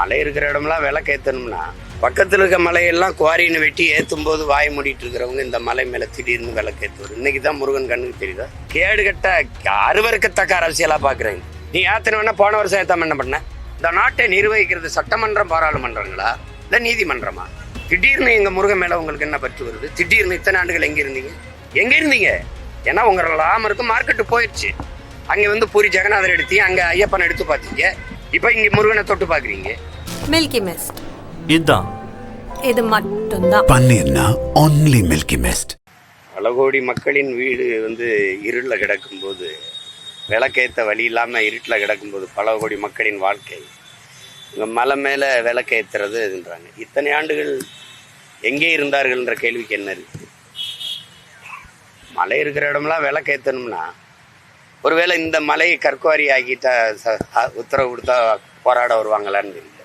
மலை இருக்கிற இடம்லாம் விளக்கு ஏற்றணும்னா பக்கத்தில் இருக்க மலையெல்லாம் குவாரின்னு வெட்டி ஏற்றும் போது வாய் மூடிட்டு இருக்கிறவங்க இந்த மலை மேலே திடீர்னு விளக்கு ஏற்றுவார் இன்னைக்கு தான் முருகன் கண்ணுக்கு தெரியுதா? கேடு கட்ட அருவருக்கத்தக்க அரசியலாக பார்க்குறேங்க நீ ஏற்றணும்னா போன வருஷம் ஏத்தாம என்ன பண்ண? இந்த நாட்டை நிர்வகிக்கிறது சட்டமன்றம் பாராளுமன்றங்களா? இல்லை நீதிமன்றமா? திடீர்னு எங்கள் முருகன் மேலே உங்களுக்கு என்ன பற்று வருது? திடீர்னு இத்தனை ஆண்டுகள் எங்கே இருந்தீங்க? எங்கே இருந்தீங்க? ஏன்னா உங்களோட லாமருக்கு மார்க்கெட்டு போயிடுச்சு. அங்கே வந்து பூரி ஜெகநாதர் எடுத்தீங்க அங்கே ஐயப்பனை எடுத்து பார்த்தீங்க. இப்போ இங்கே முருகனை தொட்டு பார்க்குறீங்க. மில்கி மிஸ்ட் இதுதான் இது மட்டும்தான். பன்னீர்னா ஒன்லி மில்கி மிஸ்ட் பல கோடி மக்களின் வீடு வந்து இருளில் கிடக்கும்போது விளக்கேற்ற வழி இல்லாமல் இருட்டில் கிடக்கும்போது பல கோடி மக்களின் வாழ்க்கை. இங்கே மலை மேலே விளக்கேற்றுறதுன்றாங்க இத்தனை ஆண்டுகள் எங்கே இருந்தார்கள்ன்ற கேள்விக்கு என்ன இருக்குது மலை இருக்கிற இடம்லாம் விளக்கேற்றணும்னா ஒருவேளை இந்த மலையை கற்குவாரி ஆக்கிட்டா ச- உத்தரவு கொடுத்தா போராட வருவாங்களான்னு தெரியல.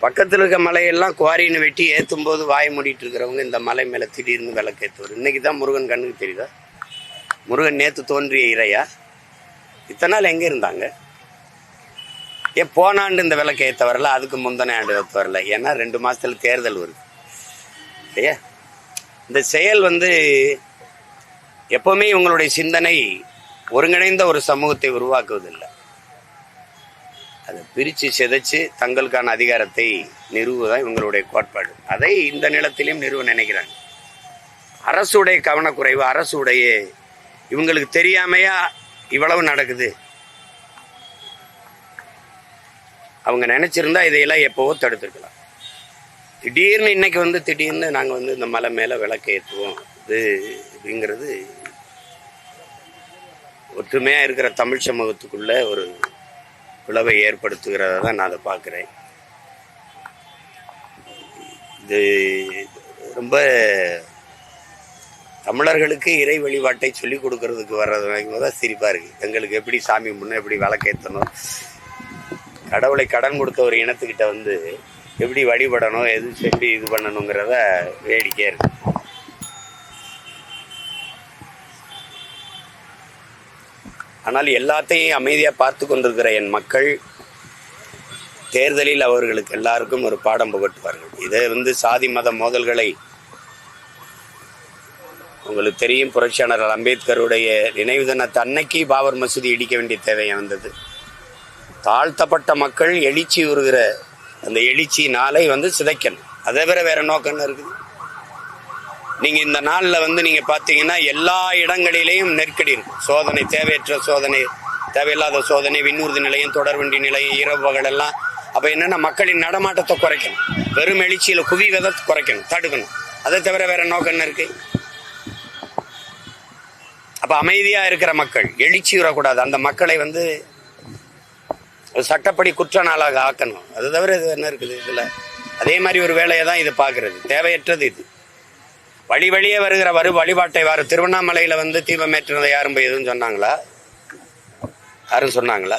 பக்கத்தில் இருக்க மலையெல்லாம் குவாரின்னு வெட்டி ஏற்றும் போது வாய மூடிட்டு இருக்கிறவங்க இந்த மலை மேலே திடீர்னு விளக்கேற்றுவார் இன்றைக்கி தான் முருகன் கண்ணுக்கு தெரியுதா? முருகன் நேற்று தோன்றிய இறையா? இத்தனை நாள் எங்கே இருந்தாங்க? ஏன் போன ஆண்டு இந்த விளக்கு ஏற்ற வரல அதுக்கு முந்தின ஆண்டு ஏற்ற வரல. ஏன்னா ரெண்டு மாதத்தில் தேர்தல் வருது. இல்லையா? இந்த செயல் வந்து எப்போவுமே இவங்களுடைய சிந்தனை ஒருங்கிணைந்த ஒரு சமூகத்தை உருவாக்குவதில்லை. அதை பிரித்து சிதைச்சு தங்களுக்கான அதிகாரத்தை நிறுவுதான் இவங்களுடைய கோட்பாடு. அதை இந்த நிலத்திலையும் நிறுவ நினைக்கிறாங்க. அரசுடைய கவனக்குறைவு அரசுடைய இவங்களுக்கு தெரியாமையா இவ்வளவு நடக்குது? அவங்க நினைச்சிருந்தா இதையெல்லாம் எப்போவோ தடுத்துருக்கலாம். திடீர்னு இன்னைக்கு வந்து திடீர்னு நாங்கள் வந்து இந்த மலை மேலே விளக்கு ஏற்றுவோம் இது அப்படிங்கிறது ஒற்றுமையாக இருக்கிற தமிழ் சமூகத்துக்குள்ள ஒரு பிளவை ஏற்படுத்துகிறத தான் நான் அதை பார்க்குறேன். இது ரொம்ப தமிழர்களுக்கு இறை வழிபாட்டை சொல்லிக் கொடுக்கறதுக்கு வர்றது தான் சிரிப்பாக இருக்குது எங்களுக்கு எப்படி சாமி முன்னே எப்படி விளக்கேற்றணும் கடவுளை கடன் கொடுத்த ஒரு இனத்துக்கிட்ட வந்து எப்படி வழிபடணும்? எது எப்படி இது பண்ணணுங்கிறத வேடிக்கையாக இருக்குது ஆனால் எல்லாத்தையும் அமைதியாக பார்த்து கொண்டிருக்கிற என் மக்கள் தேர்தலில் அவர்களுக்கு எல்லாருக்கும் ஒரு பாடம் புகட்டுவார்கள். இதை வந்து சாதி மத மோதல்களை உங்களுக்கு தெரியும் புரட்சியாளர் அம்பேத்கருடைய நினைவு தினத்தை அன்னைக்கு பாபர் மசூதி இடிக்க வேண்டிய தேவை வந்தது. தாழ்த்தப்பட்ட மக்கள் எழுச்சி உருகிற அந்த எழுச்சி நாளை வந்து சிதைக்கணும். அதை விட வேற நோக்கம் இருக்குது? நீங்க இந்த நாளில் வந்து நீங்க பார்த்தீங்கன்னா எல்லா இடங்களிலேயும் நெருக்கடி இருக்கும் சோதனை தேவையற்ற சோதனை தேவையில்லாத சோதனை விண்ணூர்தி நிலையம் தொடர்வண்டி நிலையம் இரவு பகல் எல்லாம். அப்போ என்னென்னா மக்களின் நடமாட்டத்தை குறைக்கணும். வெறும் எழுச்சியில் குவி விதத்தை குறைக்கணும் தடுக்கணும். அதை தவிர வேற நோக்கம் என்ன இருக்கு? அப்போ அமைதியாக இருக்கிற மக்கள் எழுச்சி வரக்கூடாது. அந்த மக்களை வந்து ஒரு சட்டப்படி குற்ற நாளாக ஆக்கணும். அது தவிர இது என்ன இருக்குது இதில்? அதே மாதிரி ஒரு வேலையை தான் இது பார்க்கறது தேவையற்றது இது. வழி வழியே வருகிற வரு வழிபாட்டை வாரு திருவண்ணாமலையில் வந்து தீபம் ஏற்றினதை யாரும் போய் எதுவும் சொன்னாங்களா? யாரும் சொன்னாங்களா?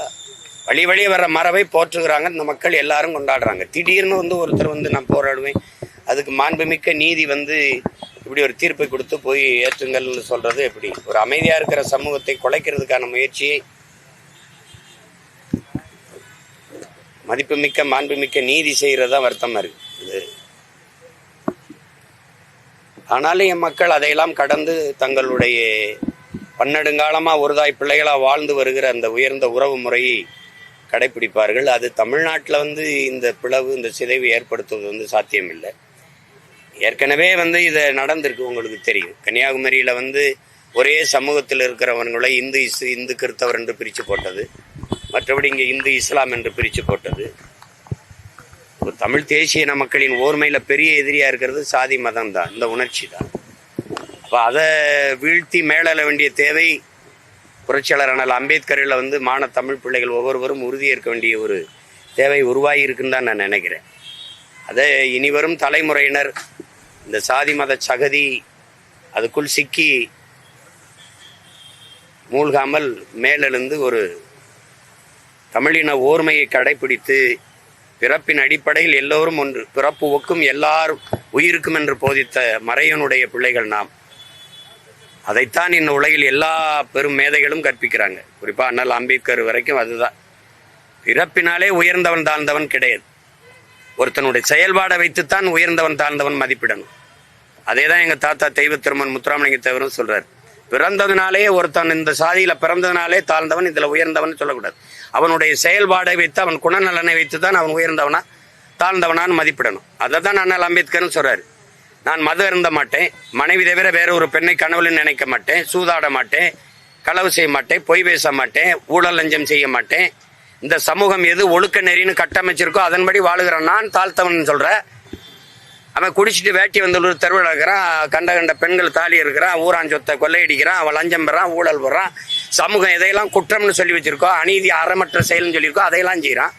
வழி வழியே வர்ற மரபை போற்றுகிறாங்க. இந்த மக்கள் எல்லாரும் கொண்டாடுறாங்க. திடீர்னு வந்து ஒருத்தர் வந்து நான் போராடுவேன். அதுக்கு மாண்புமிக்க நீதி வந்து இப்படி ஒரு தீர்ப்பை கொடுத்து போய் ஏற்றுங்கள்னு சொல்கிறது எப்படி? ஒரு அமைதியாக இருக்கிற சமூகத்தை குலைக்கிறதுக்கான முயற்சியை மதிப்புமிக்க மாண்புமிக்க நீதி செய்கிறது தான் வருத்தமாக இருக்குது இது ஆனாலும் என் மக்கள் அதையெல்லாம் கடந்து தங்களுடைய பன்னெடுங்காலமாக ஒருதாய் பிள்ளைகளாக வாழ்ந்து வருகிற அந்த உயர்ந்த உறவு முறையை கடைபிடிப்பார்கள் அது தமிழ்நாட்டில் வந்து இந்த பிளவு இந்த சிதைவு ஏற்படுத்துவது வந்து சாத்தியமில்லை. ஏற்கனவே வந்து இதை நடந்திருக்கு உங்களுக்கு தெரியும். கன்னியாகுமரியில் வந்து ஒரே சமூகத்தில் இருக்கிறவங்களை இந்து இஸ் இந்து கிறித்தவர் என்று பிரித்து போட்டது. மற்றபடி இங்கே இந்து இஸ்லாம் என்று பிரித்து போட்டது. தமிழ் தேசிய இன மக்களின் ஓர்மையில் பெரிய எதிரியாக இருக்கிறது சாதி மதம் தான் இந்த உணர்ச்சி தான் அப்போ அதை வீழ்த்தி மேலெழ வேண்டிய தேவை புரட்சியாளர் ஆனால் அம்பேத்கரில் வந்து மான தமிழ் பிள்ளைகள் ஒவ்வொருவரும் உறுதியேற்க வேண்டிய ஒரு தேவை உருவாகி இருக்குன்னு தான் நான் நினைக்கிறேன். அதை இனிவரும் தலைமுறையினர் இந்த சாதி மத சகதி அதுக்குள் சிக்கி மூழ்காமல் மேலெழுந்து ஒரு தமிழின ஓர்மையை கடைபிடித்து பிறப்பின் அடிப்படையில் எல்லோரும் ஒன்று. பிறப்பு ஒக்கும் எல்லாரும் உயிருக்கும் என்று போதித்த மறையனுடைய பிள்ளைகள் நாம். அதைத்தான் இந்த உலகில் எல்லா பெரும் மேதைகளும் கற்பிக்கிறாங்க. குறிப்பா அண்ணல் அம்பேத்கர் வரைக்கும் அதுதான். பிறப்பினாலே உயர்ந்தவன் தாழ்ந்தவன் கிடையாது. ஒருத்தனுடைய செயல்பாடை வைத்துத்தான் உயர்ந்தவன் தாழ்ந்தவன் மதிப்பிடணும். அதே தான் எங்க தாத்தா தெய்வ திருமன் முத்துராமலிங்க தேவரும் சொல்கிறார் பிறந்ததுனாலே ஒருத்தன் இந்த சாதியில பிறந்ததுனாலே தாழ்ந்தவன் இதுல உயர்ந்தவன் சொல்லக்கூடாது. அவனுடைய செயல்பாடை வைத்து அவன் குணநலனை வைத்து தான் அவன் உயர்ந்தவனா தாழ்ந்தவனான்னு மதிப்பிடணும். அதை தான் அண்ணல் அம்பேத்கர்னு சொல்கிறார் நான் மது அருந்த மாட்டேன் மனைவி தவிர வேற ஒரு பெண்ணை கனவுலன்னு நினைக்க மாட்டேன் சூதாட மாட்டேன் களவு செய்ய மாட்டேன் பொய் பேச மாட்டேன் ஊழல் லஞ்சம் செய்ய மாட்டேன். இந்த சமூகம் எது ஒழுக்க நெறின்னு கட்டமைச்சிருக்கோ அதன்படி வாழுகிறான். நான் தாழ்த்தவன் சொல்கிறேன் அவன் குடிச்சிட்டு வேட்டி வந்து ஒரு தெருவில் இருக்கிறான் கண்ட கண்ட பெண்கள் தாலி இருக்கிறான் ஊரான் சொத்தை கொள்ளையடிக்கிறான் அவன் லஞ்சம் பெறான் ஊழல் போடுறான். சமூகம் எதையெல்லாம் குற்றம்னு சொல்லி வச்சிருக்கோம் அநீதி அறமற்ற செயல்னு சொல்லியிருக்கோ அதையெல்லாம் செய்கிறான்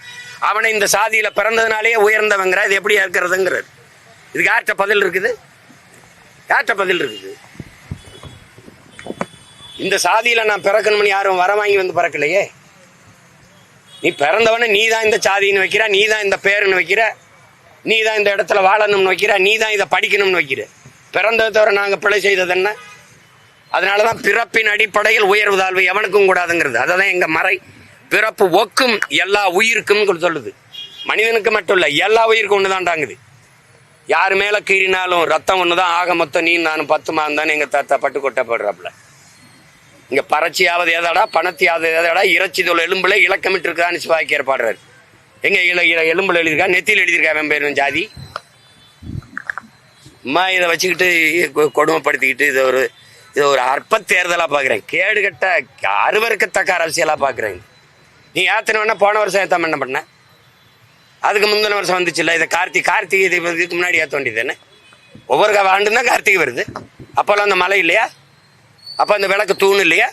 அவனை இந்த சாதியில பிறந்ததுனாலேயே உயர்ந்தவங்கிற இது எப்படி இருக்கிறதுங்கிறது இதுக்கு யார்கிட்ட பதில் இருக்குது? யார்கிட்ட பதில் இருக்குது? இந்த சாதியில நான் பிறக்கணும்னு யாரும் வர வாங்கி வந்து பிறக்கலையே? நீ பிறந்தவன நீ தான் இந்த சாதின்னு வைக்கிற நீ தான் இந்த பேருன்னு வைக்கிற. நீ தான் இந்த இடத்துல வாழணும்னு வைக்கிற நீ தான் இதை படிக்கணும்னு வைக்கிற பிறந்ததை தவிர நாங்கள் பிழை செய்தது என்ன? அதனால தான் பிறப்பின் அடிப்படையில் உயர்வு தாழ்வு எவனுக்கும் கூடாதுங்கிறது. அதை தான் எங்கள் மறை. பிறப்பு ஒக்கும் எல்லா உயிருக்கும் சொல்லுது. மனிதனுக்கு மட்டும் இல்லை எல்லா உயிருக்கும் ஒன்று தாண்டாங்குது யார் மேலே கீறினாலும் ரத்தம் ஒன்று தான் ஆக மொத்தம் நீ நானும் பத்து மாதம் எங்கள் தாத்தா பட்டு கொட்டப்படுறாப்புல. இங்கே பறச்சியாவது எதாடா பணத்தியாவது எதாடா இறைச்சி தொழில் எலும்புல இலக்கமிட்டு இருக்கான்னு சிவாக்கியர் ஏற்பாடுறாரு எங்க இல இல எலும்புல எழுதியிருக்கா? நெத்தியில் எழுதியிருக்கா அவன் பேர்? ஜாதி. அம்மா இதை வச்சுக்கிட்டு கொ- கொடுமைப்படுத்திக்கிட்டு இது ஒரு இது ஒரு அற்ப தேர்தலாக பார்க்குறேன் கேடு கட்ட அருவருக்கத்தக்க அரசியலாக பாக்குறேன். நீ ஏத்தன வேணா போன வருஷம் ஏத்தாம என்ன பண்ண? அதுக்கு முந்தின வருஷம் வந்துச்சுல்ல இதை கார்த்திகை கார்த்திகை இதுக்கு முன்னாடி ஏற்ற வேண்டியது தானே ஒவ்வொரு க- ஆண்டும் தான் கார்த்திகை வருது. அப்போல்லாம் அந்த மழை இல்லையா? அப்போ அந்த விளக்கு தூண் இல்லையா?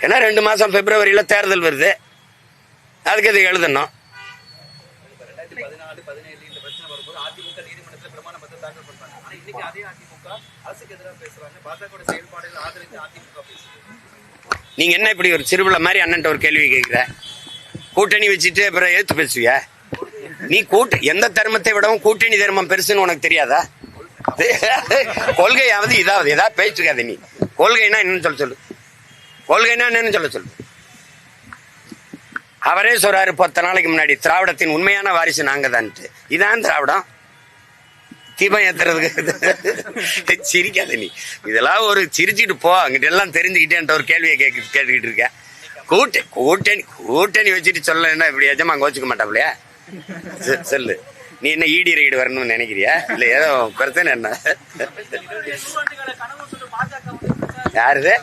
ஏன்னா ரெண்டு மாதம் பிப்ரவரியில் தேர்தல் வருது. அதுக்கு இது எழுதணும்? நீங்க என்ன இப்படி ஒரு சிறுவிழா மாதிரி அண்ணன் ஒரு கேள்வி கேட்கிற கூட்டணி வச்சுட்டு அப்புறம் ஏத்து பேசுவிய? நீ கூட்டு எந்த தர்மத்தை விடவும் கூட்டணி தர்மம் பெருசுன்னு உனக்கு தெரியாதா? கொள்கையாவது இதாவது ஏதாவது பேசிருக்காத நீ. கொள்கைனா என்னன்னு சொல்ல சொல்லு. கொள்கைனா என்னன்னு சொல்ல சொல்லு. அவரே சொல்றாரு பத்து நாளைக்கு முன்னாடி திராவிடத்தின் உண்மையான வாரிசு நாங்க தான்ட்டு இதான் திராவிடம். தீபம் ஏத்துறதுக்கு சிரிக்காத நீ. இதெல்லாம் ஒரு சிரிச்சிட்டு போ அங்கிட்ட எல்லாம் தெரிஞ்சுக்கிட்டேன்ற ஒரு கேள்வியை கேட்க கேட்டுக்கிட்டு இருக்க. கூட்டணி கூட்டணி கூட்டணி வச்சுட்டு சொல்ல என்ன இப்படி எஜமா கோச்சுக்க மாட்டாப்லையா சொல்லு. நீ என்ன ஈடி ரைடு வரணும்னு நினைக்கிறியா? இல்ல ஏதோ பிரச்சனை என்ன? யாருது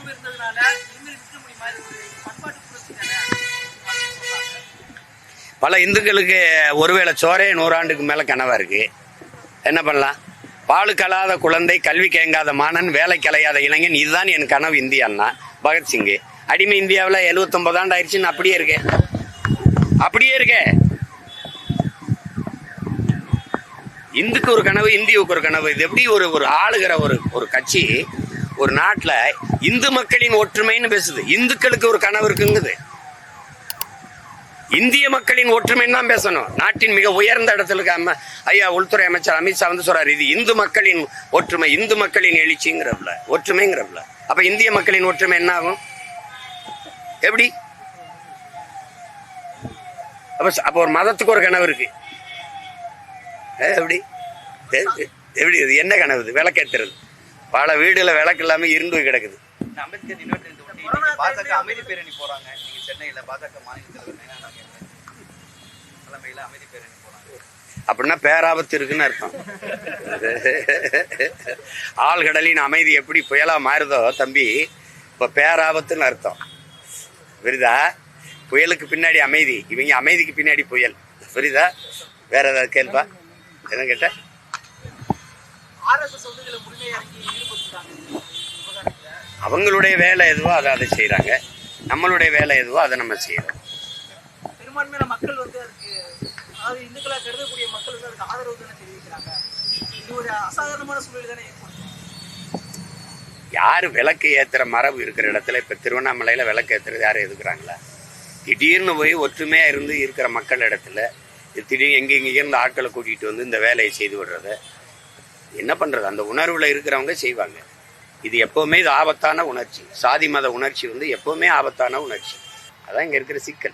இந்துக்களுடைய பல இருந்ததுனால ஒரு பண்பாட்டு பல இந்துக்களுக்கு ஒருவேளை சோரே நூறாண்டுக்கு மேல கனவா இருக்கு. என்ன பண்ணலாம்? பாலு கலாத குழந்தை கல்வி கேங்காத மாணன் வேலை கலையாத இளைஞன் இதுதான் என் கனவு இந்தியான்னா பகத்சிங்கு அடிமை இந்தியாவில் எழுபத்தொன்பது ஆண்டு ஆயிடுச்சுன்னு அப்படியே இருக்கேன் அப்படியே இருக்கே. இந்துக்கு ஒரு கனவு இந்தியாவுக்கு ஒரு கனவு. இது எப்படி ஒரு ஒரு ஆளுகிற ஒரு ஒரு கட்சி ஒரு நாட்டில் இந்து மக்களின் ஒற்றுமைன்னு பேசுது. இந்துக்களுக்கு ஒரு கனவு இருக்குங்குது. இந்திய மக்களின் ஒற்றுமைன்னு தான் பேசணும். நாட்டின் மிக உயர்ந்த இடத்துல இருக்க ஐயா உள்துறை அமைச்சர் அமித்ஷா வந்து சொல்றாரு இது இந்து மக்களின் ஒற்றுமை இந்து மக்களின் எழுச்சிங்கிறப்ல ஒற்றுமைங்கிறப்ல அப்ப இந்திய மக்களின் ஒற்றுமை என்ன ஆகும் எப்படி? அப்ப அப்போ அப்ப ஒரு மதத்துக்கு ஒரு கனவு இருக்கு. ஏ, எப்படி? எப்படி? இது என்ன கனவு இது? விளக்கேத்துறது. பல வீடுல விளக்கு இல்லாம இருண்டு போய் கிடக்குது. பாஜக அமைதி பேரணி போறாங்க. நீங்க சென்னையில பாஜக மாநில தலைமையில அமைதி பேரணி போறாங்க. அப்படின்னா பேராபத்து இருக்குன்னு அர்த்தம். ஆழ்கடலின் அமைதி எப்படி புயலா மாறுதோ தம்பி இப்ப பேராபத்துன்னு அர்த்தம். புரியுதா? புயலுக்கு பின்னாடி அமைதி இவங்க அமைதிக்கு பின்னாடி புயல். புரியுதா? வேற ஏதாவது கேள்வா என்ன கேட்ட ஆர்எஸ்எஸ் வந்து இதுல முழுமையா இறங்கி ஈடுபட்டுருக்காங்க விவகாரத்துல அவங்களுடைய வேலை எதுவோ அதை அதை செய்றாங்க. நம்மளுடைய வேலை எதுவோ அதை நம்ம செய்யறோம் பெரும்பான்மையான மக்கள் வந்து அதுக்கு அதாவது இந்துக்களா கருதக்கூடிய மக்கள் வந்து அதுக்கு ஆதரவு தானே தெரிவிக்கிறாங்க. இது ஒரு அசாதாரணமான சூழல் தானே ஏற்படுத்தும் யார் விளக்கு ஏத்துற மரபு இருக்கிற இடத்துல இப்ப திருவண்ணாமலையில விளக்கு ஏத்துறது யாரும் எதுக்குறாங்களா? திடீர்னு போய் ஒற்றுமையா இருந்து இருக்கிற மக்கள் இடத்துல திடீர்னு எங்க இங்க இருந்து ஆட்களை கூட்டிட்டு வந்து இந்த வேலையை செய்து விடுறத என்ன பண்றது? அந்த உணர்வுல இருக்கிறவங்க செய்வாங்க. இது எப்பவுமே இது ஆபத்தான உணர்ச்சி. சாதி மத உணர்ச்சி வந்து எப்பவுமே ஆபத்தான உணர்ச்சி. அதான் இங்கே இருக்கிற சிக்கல்.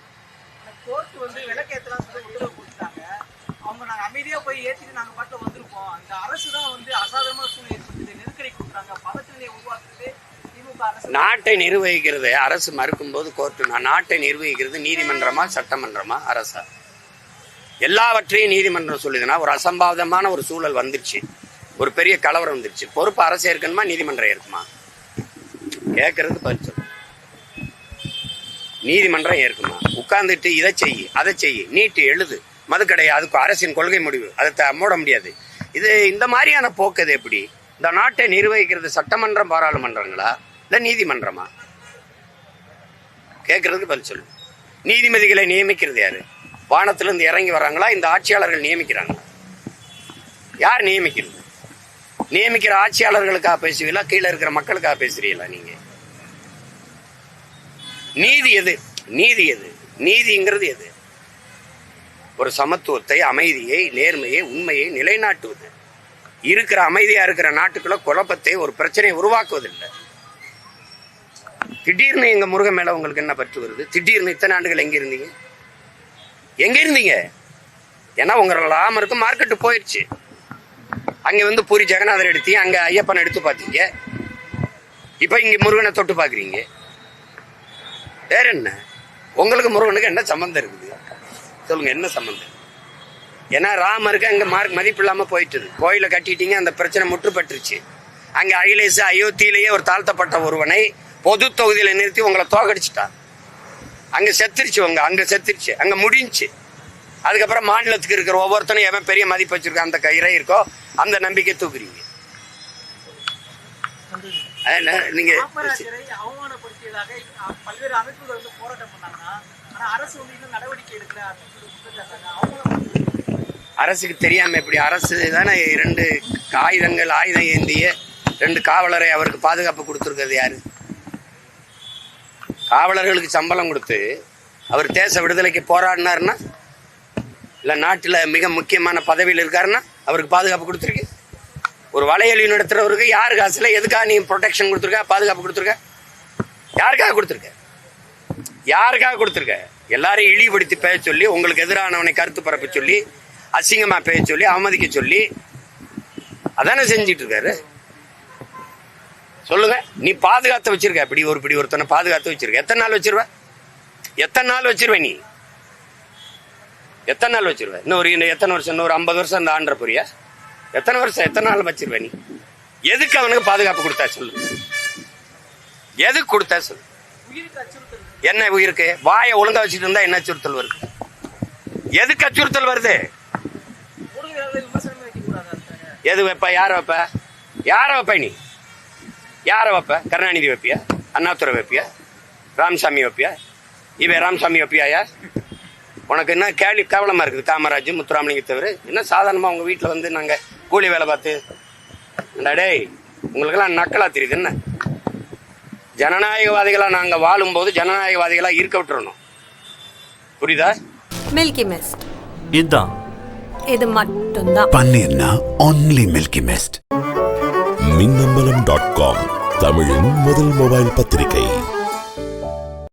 நாட்டை நிர்வகிக்கிறது அரசு மறுக்கும்போது கோர்ட்டு நான் நாட்டை நிர்வகிக்கிறது நீதிமன்றமா சட்டமன்றமா? அரசா? எல்லாவற்றையும் நீதிமன்றம் சொல்லுதுன்னா ஒரு அசம்பாவிதமான ஒரு சூழல் வந்துருச்சு. ஒரு பெரிய கலவரம் வந்துருச்சு. பொறுப்பு அரசு இருக்கணுமா நீதிமன்றம் இருக்குமா கேட்கறது பதில் சொல்லு. நீதிமன்றம் ஏற்குமா? உட்கார்ந்துட்டு இதை செய் அதை செய் நீட்டு எழுது. மதுக்கடை அதுக்கு அரசின் கொள்கை முடிவு. அதை மூட முடியாது. இது இந்த மாதிரியான போக்கு இது எப்படி? இந்த நாட்டை நிர்வகிக்கிறது சட்டமன்றம் பாராளுமன்றங்களா? இல்லை நீதிமன்றமா? கேட்கறதுக்கு பதில் சொல்லு. நீதிபதிகளை நியமிக்கிறது யாரு? வானத்திலிருந்து இறங்கி வராங்களா இந்த ஆட்சியாளர்கள் நியமிக்கிறாங்களா? யார் நியமிக்கிறது? நியமிக்கிற ஆட்சியாளர்களுக்காக பேசுவீங்களா? கீழே இருக்கிற மக்களுக்காக பேசுறீங்களா நீங்க? நீதி எது? நீதி எது? நீதிங்கிறது எது? ஒரு சமத்துவத்தை அமைதியை நேர்மையை உண்மையை நிலைநாட்டுவது. இருக்கிற அமைதியா இருக்கிற நாட்டுக்குள்ள குழப்பத்தை ஒரு பிரச்சனையை உருவாக்குவதில்லை. திடீர்னு எங்க முருகன் மேல உங்களுக்கு என்ன பற்று வருது? திடீர்னு இத்தனை ஆண்டுகள் எங்க இருந்தீங்க? எங்க இருந்தீங்க? ஏன்னா உங்க ராமருக்கு மார்க்கெட்டு போயிடுச்சு அங்க வந்து பூரி ஜெகநாதர் எடுத்தீங்க அங்க ஐயப்பன் எடுத்து பார்த்தீங்க. இப்ப இங்க முருகனை தொட்டு பாக்குறீங்க வேற என்ன? உங்களுக்கு முருகனுக்கு என்ன சம்பந்தம் இருக்குது? சொல்லுங்க என்ன சம்பந்தம்? ஏன்னா ராமருக்கு அங்க மார்க் மதிப்பு இல்லாம போயிட்டுது. கோயிலை கட்டிட்டீங்க அந்த பிரச்சனை முற்றுப்பட்டுருச்சு. அங்க அகிலேஷ் அயோத்தியிலேயே ஒரு தாழ்த்தப்பட்ட ஒருவனை பொது தொகுதியில நிறுத்தி உங்களை தோக்கடிச்சிட்டான் அங்க செத்துருச்சு உங்க அங்க செத்துருச்சு அங்க முடிஞ்சு. அதுக்கப்புறம் மாநிலத்துக்கு இருக்கிற ஒவ்வொருத்தனும் எவன் பெரிய மதிப்பு வச்சிருக்க அந்த க- இறை இருக்கோ அந்த நம்பிக்கை தூக்குறீங்க. நீங்க அரசுக்கு தெரியாம எப்படி அரசு தானே இரண்டு ஆயுதங்கள் ஆயுதம் ஏந்திய ரெண்டு காவலரை அவருக்கு பாதுகாப்பு கொடுத்துருக்கிறது யாரு? காவலர்களுக்கு சம்பளம் கொடுத்து அவர் தேச விடுதலைக்கு போராடினாருன்னா இல்லை நாட்டில் மிக முக்கியமான பதவியில் இருக்காருன்னா அவருக்கு பாதுகாப்பு கொடுத்துருக்கு. ஒரு வலையொலி நடத்துகிறவருக்கு யாரு காசுல எதுக்காக நீ ப்ரொடெக்ஷன் கொடுத்துருக்க பாதுகாப்பு கொடுத்துருக்க? யாருக்காக கொடுத்துருக்க? யாருக்காக கொடுத்துருக்க? எல்லாரையும் இழிவுபடுத்தி பேச சொல்லி உங்களுக்கு எதிரானவனை கருத்து பரப்ப சொல்லி அசிங்கமாக பேச சொல்லி அவமதிக்க சொல்லி அதானே செஞ்சிட்டு இருக்காரு? சொல்லுங்க. நீ பாதுகாத்து வச்சிருக்க. இப்படி ஒரு இப்படி ஒருத்தனை பாதுகாத்து வச்சிருக்க. எத்தனை நாள் வச்சிருவ? எத்தனை நாள் வச்சிருவ நீ? எத்தனை நாள் வச்சிருவ? இன்னும் ஒரு இன்னும் எத்தனை வருஷம்? இன்னொரு ஐம்பது வருஷம் இந்த ஆண்ட புரியா எத்தனை வருஷம்? எத்தனை நாள் வச்சிருவ நீ? எதுக்கு அவனுக்கு பாதுகாப்பு கொடுத்தா சொல்லு. எதுக்கு கொடுத்தா சொல்லு? என்ன உயிருக்கு? வாயை ஒழுங்கா வச்சுட்டு இருந்தா என்ன அச்சுறுத்தல் வருது? எதுக்கு அச்சுறுத்தல் வருது? எது வைப்ப? யார வைப்ப? யார வைப்ப நீ? யார வைப்ப? கருணாநிதி வைப்பியா? அண்ணாதுரை வைப்பியா? ராமசாமி வைப்பியா? இவன் ராமசாமி வைப்பியாயா உனக்கு என்ன கேள்வி கேவலமா இருக்குது காமராஜ் முத்துராமலிங்க தவிர? என்ன சாதாரணமா உங்க வீட்டுல வந்து நாங்க கூலி வேலை பார்த்து? டேய் உங்களுக்கெல்லாம் நக்கலா தெரியுது என்ன? ஜனநாயகவாதிகளா நாங்க வாழும்போது ஜனநாயகவாதிகளா இருக்க விட்டுறணும். புரியுதா? மில்கி மிஸ்ட் இதான். இது மட்டும்தான். பன்னீர்னா only Milky Mist. Minnambalam dot com தமிழின் முதல் மொபைல் பத்திரிகை.